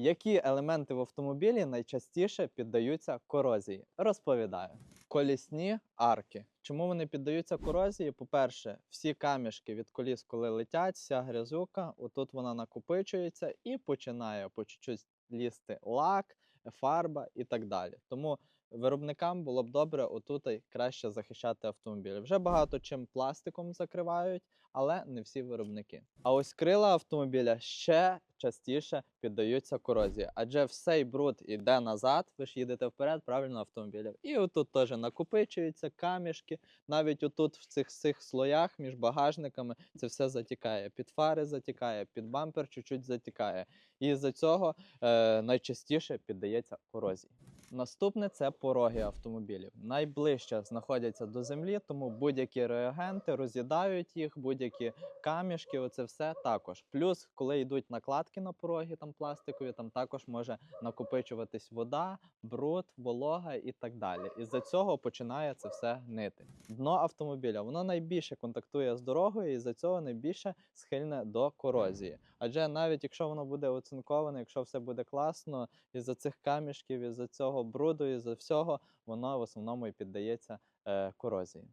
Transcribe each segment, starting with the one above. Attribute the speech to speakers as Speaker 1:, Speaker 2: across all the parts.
Speaker 1: Які елементи в автомобілі найчастіше піддаються корозії? Розповідаю. Колісні арки. Чому вони піддаються корозії? По-перше, всі камішки від коліс, коли летять, вся грязюка, отут вона накопичується і починає по чуть-чуть лізти лак, фарба і так далі. Тому виробникам було б добре отут краще захищати автомобілі. Вже багато чим пластиком закривають, але не всі виробники. А ось крила автомобіля ще частіше піддаються корозії, адже всей бруд іде назад, ви ж їдете вперед, правильно автомобілів. І отут теж накопичуються камішки, навіть отут в цих цих слоях між багажниками це все затікає. Під фари затікає, під бампер чуть-чуть затікає. І з-за цього е, найчастіше піддається корозії. Наступне це пороги автомобілів. Найближче знаходяться до землі, тому будь-які реагенти роз'їдають їх, будь-які камішки, оце все також. Плюс, коли йдуть накладки на пороги, там пластикові, там також може накопичуватись вода, бруд, волога і так далі. І з-за цього починає це все гнити. Дно автомобіля воно найбільше контактує з дорогою, і з-за цього найбільше схильне до корозії. Адже навіть якщо воно буде оцинковане, якщо все буде класно, із-за цих камішків, із-за цього бруду, і за всього, воно в основному і піддається е, корозії.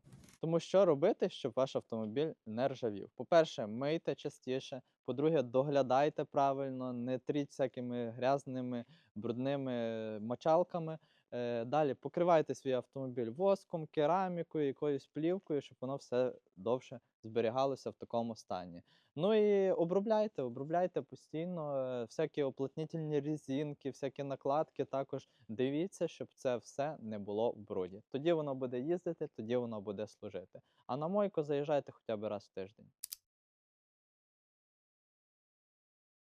Speaker 1: Тому що робити, щоб ваш автомобіль не ржавів? По-перше, мийте частіше. По-друге, доглядайте правильно, не тріть всякими грязними, брудними мочалками. Е, Далі покривайте свій автомобіль воском, керамікою, якоюсь плівкою, щоб воно все довше зберігалося в такому стані. Ну і обробляйте, обробляйте постійно, е, всякі оплотнітельні різинки, всякі накладки. Також дивіться, щоб це все не було в бруді. Тоді воно буде їздити, тоді воно буде служити. А на мойку заїжджайте хоча б раз в тиждень.